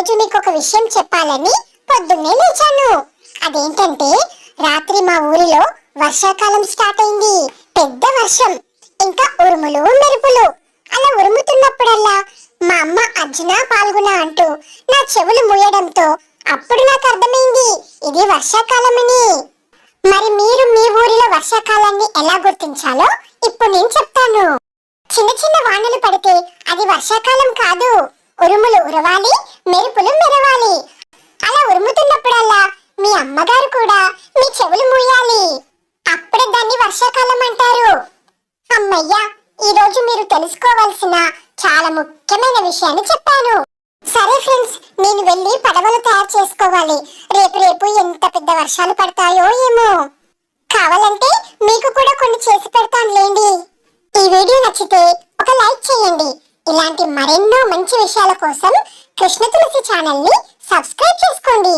రోజు మీకు ఒక విషయం చెప్పాలని పొద్దున్నే లేచాను. అదేంటంటే రాత్రి మా ఊరిలో వర్షాకాలం స్టార్ట్ అయింది. పెద్ద వర్షం. ఇంకా ఉరుములు మెరుపులు. అలా ఉరుముతున్నప్పుడల్లా మా అమ్మ అర్జున పాల్గొన అంటూ నా చెవులు మూయడంతో అప్పుడు నాకు అర్థమైంది ఇది వర్షాకాలమని. మరి మీరు మీ ఊరిలో వర్షాకాలాన్ని ఎలా గుర్తించాలో ఇప్పుడు నేను చెప్తాను. చిన్న చిన్న వానలు పడితే అది వర్షాకాలం కాదు. ఉరుములు ఉరవాలి మెరుపులు మెరవాలి. అలా ఉరుముతున్నప్పుడల్లా మీ అమ్మగారు కూడా మీ చెవులు మూయాలి. అప్పుడే దాన్ని వర్షాకాలం అంటారు. అమ్మయ్యా ఈరోజు మీరు తెలుసుకోవాల్సిన చాలా ముఖ్యమైన విషయాన్ని చెప్పాను. సరే ఫ్రెండ్స్ నేను వెళ్ళి పడవలు తయారు చేసుకోవాలి. రేపు రేపు ఎంత పెద్ద వర్షాలు పడతాయో ఏమో. కావాలంటే మీకు కూడా కొన్ని చేసి పెడతాను లేండి ఈ వీడియో నచ్చితే ఇలాంటి మరెన్నో మంచి విషయాల కోసం కృష్ణ తులసి ఛానల్ని సబ్స్క్రైబ్ చేసుకోండి.